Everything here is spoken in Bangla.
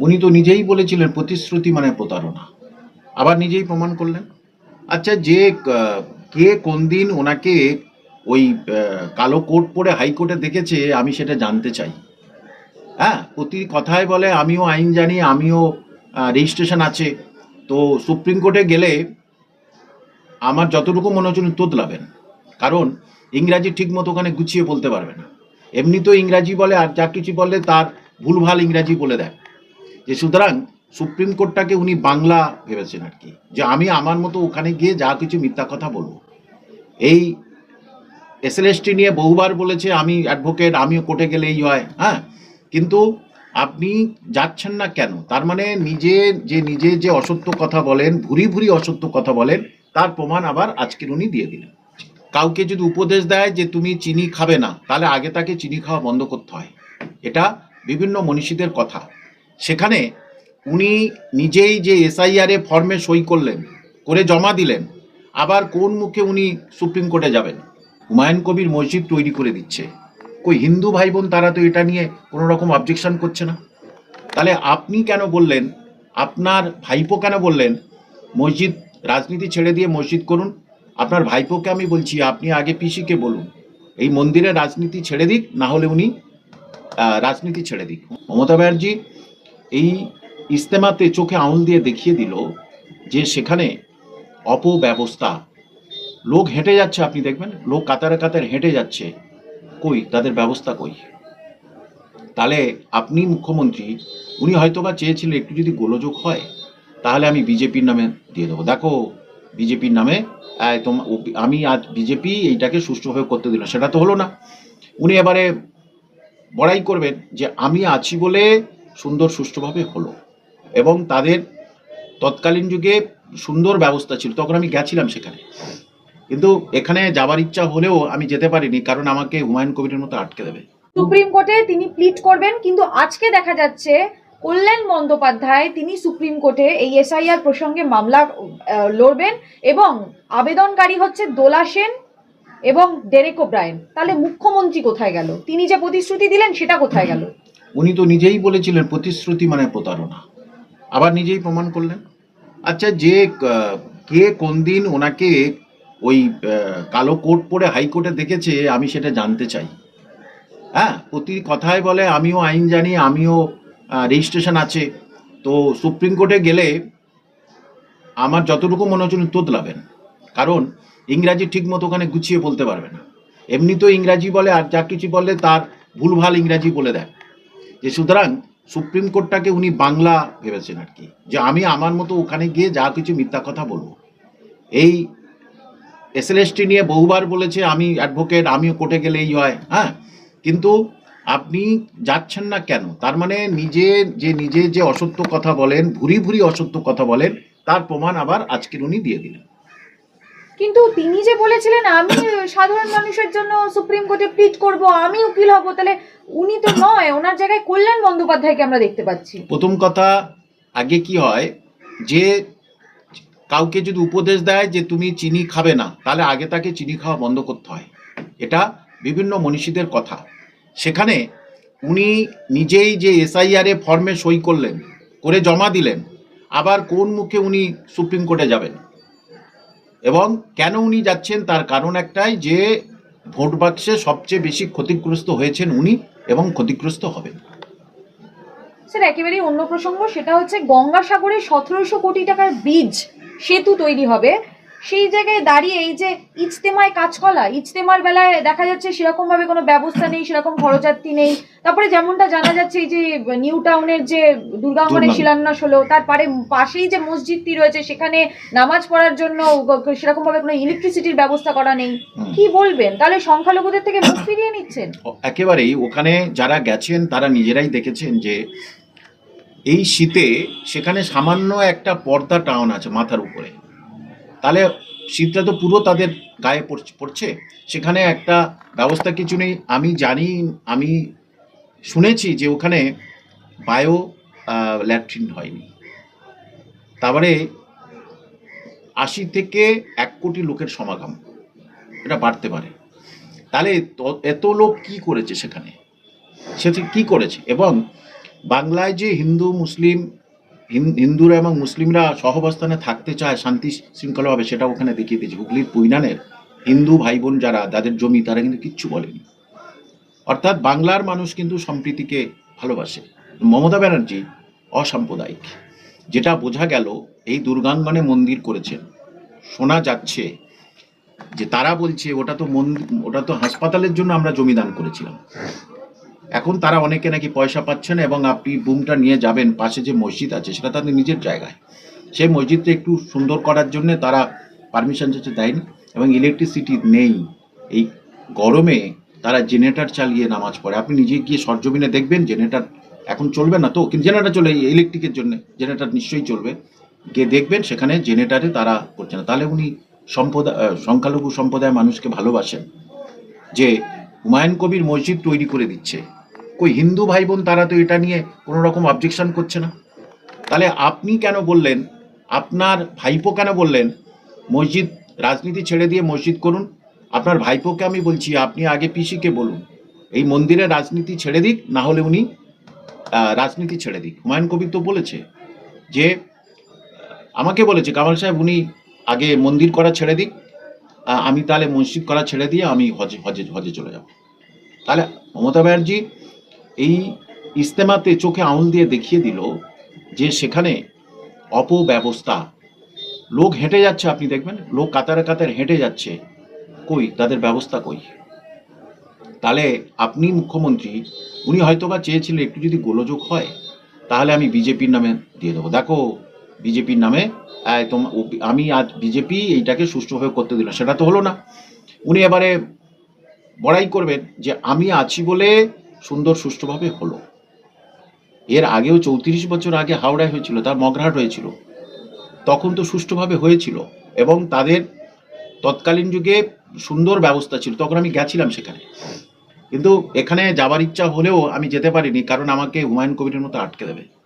উনি তো নিজেই বলেছিলেন প্রতিশ্রুতি মানে প্রতারণা। আবার নিজেই প্রমাণ করলেন। আচ্ছা যে, কে কোন দিন ওনাকে ওই কালো কোট পরে হাইকোর্টে দেখেছে, আমি সেটা জানতে চাই। হ্যাঁ প্রতি কথায় বলে, আমিও আইন জানি, আমিও রেজিস্ট্রেশন আছে। তো সুপ্রিম কোর্টে গেলে আমার যতটুকু মনে হচ্ছে তোতলাবেন। কারণ ইংরাজি ঠিক মতো ওখানে গুছিয়ে বলতে পারবে না। এমনি তো ইংরাজি বলে আর যা কিছু বলে তার ভুলভাল ইংরাজি বলে দেয়। যে সুতরাং সুপ্রিম কোর্টটাকে উনি বাংলা ভেবেছেন আর কি, যে আমি আমার মতো ওখানে গিয়ে যা কিছু মিথ্যা কথা বলব। এই এসএলএসটি নিয়ে বহুবার বলেছে, আমি অ্যাডভোকেট আমিও কোর্টে গেলেই হয় হ্যাঁ? কিন্তু আপনি যাচ্ছেন না কেন? তার মানে নিজে যে নিজে যে অসত্য কথা বলেন, ভুরি ভুরি অসত্য কথা বলেন, তার প্রমাণ আবার আজকের উনি দিয়ে দিলেন। কাউকে যদি উপদেশ দেয় যে তুমি চিনি খাবে না, তাহলে আগে তাকে চিনি খাওয়া বন্ধ করতে হয়। এটা বিভিন্ন মনীষীদের কথা। সেখানে উনি নিজেই যে এসআইআর ফর্মে সই করলেন, করে জমা দিলেন, আবার কোন মুখে উনি সুপ্রিম কোর্টে যাবেন? হুমায়ুন কবির মসজিদ তৈরি করে দিচ্ছে। কই হিন্দু ভাই বোন তারা তো এটা নিয়ে কোনো রকম অবজেকশন করছে না? তাহলে আপনি কেন বললেন, আপনার ভাইপো কেন বললেন, মসজিদ, রাজনীতি ছেড়ে দিয়ে মসজিদ করুন? আপনার ভাইপোকে আমি বলছি, আপনি আগে পিসিকে বলুন, এই মন্দিরে রাজনীতি ছেড়ে দিক, না হলে উনি রাজনীতি ছেড়ে দিক। মমতা ব্যানার্জি এই ইস্তেমাতে চোখে আঙুল দিয়ে দেখিয়ে দিল যে সেখানে অপব্যবস্থা। লোক হেঁটে যাচ্ছে, আপনি দেখবেন, লোক কাতারে কাতারে হেঁটে যাচ্ছে। কই, তাদের ব্যবস্থা কই? তাহলে আপনি মুখ্যমন্ত্রী, উনি হয়তোবা চেয়েছিলেন একটু যদি গোলযোগ হয়, তাহলে আমি বিজেপির নামে দিয়ে দেবো। দেখো, বিজেপির নামে আমি আজ বিজেপি এইটাকে সুষ্ঠুভাবে করতে দিল সেটা তো হলো না। উনি এবারে বড়াই করবেন যে, আমি আছি বলে সুন্দর সুষ্ঠুভাবে হলো। এবং তাদের তৎকালীন যুগে সুন্দর ব্যবস্থা ছিল। তখন আমি গেছিলাম সেখানে। কিন্তু এখানে যাবার ইচ্ছা হলেও আমি যেতে পারিনি, কারণ আমাকে হুমায়ুন কবিরের মতো আটকে দেবে। সুপ্রিম কোর্টে তিনি প্লিট করবেন, কিন্তু আজকে দেখা যাচ্ছে কল্যাণ বন্দ্যোপাধ্যায় তিনি সুপ্রিম কোর্টে এই এসআইআর প্রসঙ্গে মামলা লড়বেন এবং আবেদনকারী হচ্ছে দোলা সেন এবং ডেরেক ওব্রায়েন। তাহলে মুখ্যমন্ত্রী কোথায় গেল? তিনি যে প্রতিশ্রুতি দিলেন সেটা কোথায় গেল? উনি তো নিজেই বলেছিলেন প্রতিশ্রুতি মানে প্রতারণা। আবার নিজেই প্রমাণ করলেন। আচ্ছা যে কে কোন দিন ওনাকে ওই কালো কোট পরে হাইকোর্টে দেখেছে, আমি সেটা জানতে চাই। হ্যাঁ প্রতি কথায় বলে, আমিও আইন জানি, আমিও রেজিস্ট্রেশন আছে। তো সুপ্রিম কোর্টে গেলে আমার যতটুকু মনে হচ্ছে উনি তোতলাবেন। কারণ ইংরাজি ঠিক মতো ওখানে গুছিয়ে বলতে পারবে না। এমনি তো ইংরাজি বলে আর যা কিছু বলে তার ভুলভাল ইংরাজি বলে দেয়। যে সুতরাং সুপ্রিম কোর্টটাকে উনি বাংলা ভেবেছেন আর কি। যে আমি আমার মতো ওখানে গিয়ে যা কিছু মিথ্যা কথা বলব। এই এসএলএসটি নিয়ে বহুবার বলেছে, আমি অ্যাডভোকেট আমিও কোর্টে গেলে এই হয় হ্যাঁ? কিন্তু আপনি যাচ্ছেন না কেন? তার মানে নিজে যে নিজে যে অসত্য কথা বলেন, ভুরি ভুরি অসত্য কথা বলেন, তার প্রমাণ আবার আজকের উনি দিয়ে দিলেন। কিন্তু তিনি যে বলেছিলেন, আমি সাধারণ মানুষের জন্য সুপ্রিম কোর্টে প্লিট করব, আমি উকিল হব, তাহলে উনি তো নয়, ওনার জায়গায় কল্যাণ বন্দ্যোপাধ্যায়কে আমরা দেখতে পাচ্ছি। প্রথম কথা, আগে কি হয়, যে কাউকে যদি উপদেশ দেয় যে তুমি চিনি খাবে না, তাহলে আগে তাকে চিনি খাওয়া বন্ধ করতে হয়। এটা বিভিন্ন মনীষীদের কথা। সেখানে উনি নিজেই যে এসআইআর ফর্মে সই করলেন, করে জমা দিলেন, আবার কোন মুখে উনি সুপ্রিম কোর্টে যাবেন? এবং কেন উনি যাচ্ছেন তার কারণ একটাই যে ভোট বাক্সে সবচেয়ে বেশি ক্ষতিগ্রস্ত হয়েছেন উনি এবং ক্ষতিগ্রস্ত হবেন। স্যার, একেবারেই অন্য প্রসঙ্গ, সেটা হচ্ছে গঙ্গাসাগরে সতেরোশো কোটি টাকার বীজ সেতু তৈরি হবে। সেই জায়গায় দাঁড়িয়ে এই যে ইজতেমায় কাজকলা ইজতেমার বেলায় দেখা যাচ্ছে সেরকম ভাবে কোনো ব্যবস্থা নেই সেরকম খরচার্থী নেই। তারপরে যেমনটা জানা যাচ্ছে এই যে নিউ টাউনের যে দুর্গাঙ্গনের দুর্গাঙ্গন। শিলান্যাস হলো তারপরে পাশেই যে মসজিদটি রয়েছে সেখানে নামাজ পড়ার জন্য সেরকম ভাবে কোনো ইলেকট্রিসিটির ব্যবস্থা করা নেই। কি বলবেন? তাহলে সংখ্যালঘুদের থেকে মুখ ফিরিয়ে নিচ্ছেন? একেবারেই ওখানে যারা গেছেন তারা নিজেরাই দেখেছেন যে এই শীতে সেখানে সামান্য একটা পর্দা টাউন আছে মাথার উপরে। তাহলে শীতটা তো পুরো তাদের গায়ে পড়ছে সেখানে একটা ব্যবস্থা কিছু নেই। আমি জানি, আমি শুনেছি যে ওখানে বায়ো ল্যাট্রিন হয়নি। তারপরে আশি থেকে এক কোটি লোকের সমাগম। এটা বাড়তে পারে। তাহলে এত লোক কি করেছে সেখানে? সে কি করেছে? এবং বাংলায় যে হিন্দু, মুসলিম হিন্দুরা এবং মুসলিমরা সহবস্থানে থাকতে চায় শান্তি শৃঙ্খলাভাবে সেটা ওখানে দেখিয়ে দিয়েছে। হুগলির পুইনানের হিন্দু ভাই বোন যারা যাদের জমি তারা কিন্তু কিচ্ছু বলেনি। অর্থাৎ বাংলার মানুষ কিন্তু সম্প্রীতিকে ভালোবাসে। মমতা ব্যানার্জি অসাম্প্রদায়িক। যেটা বোঝা গেল, এই দুর্গাঙ্গনে মন্দির করেছেন। শোনা যাচ্ছে যে তারা বলছে, ওটা তো মন্দির ওটা তো হাসপাতালের জন্য আমরা জমি দান করেছিলাম। এখন তারা অনেকে নাকি পয়সা পাচ্ছেন এবং আপনি বুমটা নিয়ে যাবেন, পাশে যে মসজিদ আছে সেটা তাদের নিজের জায়গায়। সেই মসজিদটা একটু সুন্দর করার জন্য তারা পারমিশন চাচ্ছে দেয়নি এবং ইলেকট্রিসিটি নেই। এই গরমে তারা জেনারেটর চালিয়ে নামাজ পড়ে। আপনি নিজে গিয়ে সরজমিনে দেখবেন জেনারেটর এখন চলবে না তো? কিন্তু জেনারেটর চলে ইলেকট্রিকের জন্য জেনারেটর নিশ্চয়ই চলবে। গিয়ে দেখবেন সেখানে জেনারেটারে তারা করছে না। তাহলে উনি সম্প্রদায় সংখ্যালঘু সম্প্রদায়ের মানুষকে ভালোবাসেন যে হুমায়ুন কবির মসজিদ তৈরি করে দিচ্ছে। কই হিন্দু ভাই বোন তারা তো এটা নিয়ে কোনো রকম অবজেকশন করছে না। তাহলে আপনি কেন বললেন, আপনার ভাইপো কেন বললেন, মসজিদ, রাজনীতি ছেড়ে দিয়ে মসজিদ করুন? আপনার ভাইপোকে আমি বলছি, আপনি আগে পিসিকে বলুন। এই মন্দিরে রাজনীতি ছেড়ে দিক, না হলে উনি রাজনীতি ছেড়ে দিক। হুমায়ুন কবির তো বলেছে যে, আমাকে বলেছে, কামাল সাহেব উনি আগে মন্দির করা ছেড়ে দিক আমি তাহলে মসজিদ করা ছেড়ে দিয়ে আমি হজে হজে হজে চলে যাব। তাহলে মমতা ব্যানার্জি এই ইস্তেমাতে চোখে আঙুল দিয়ে দেখিয়ে দিল যে সেখানে অপব্যবস্থা। লোক হেঁটে যাচ্ছে, আপনি দেখবেন, লোক কাতারে কাতারে হেঁটে যাচ্ছে। কই, তাদের ব্যবস্থা কই? তাহলে আপনি মুখ্যমন্ত্রী, উনি হয়তোবা চেয়েছিলেন একটু যদি গোলযোগ হয়, তাহলে আমি বিজেপির নামে দিয়ে দেবো। দেখো, বিজেপির নামে আমি আজ বিজেপি এইটাকে সুষ্ঠুভাবে করতে দিল সেটা তো হলো না। উনি এবারে বড়াই করবেন যে আমি আছি বলে সুন্দর সুষ্ঠুভাবে হলো। এর আগেও চৌত্রিশ বছর আগে হাওড়ায় হয়েছিল, তার মগরাহাট হয়েছিল। তখন তো সুষ্ঠুভাবে হয়েছিল এবং তাদের তৎকালীন যুগে সুন্দর ব্যবস্থা ছিল। তখন আমি গেছিলাম সেখানে। কিন্তু এখানে যাবার ইচ্ছা হলেও আমি যেতে পারিনি, কারণ আমাকে হুমায়ুন কবিরের মতো আটকে দেবে।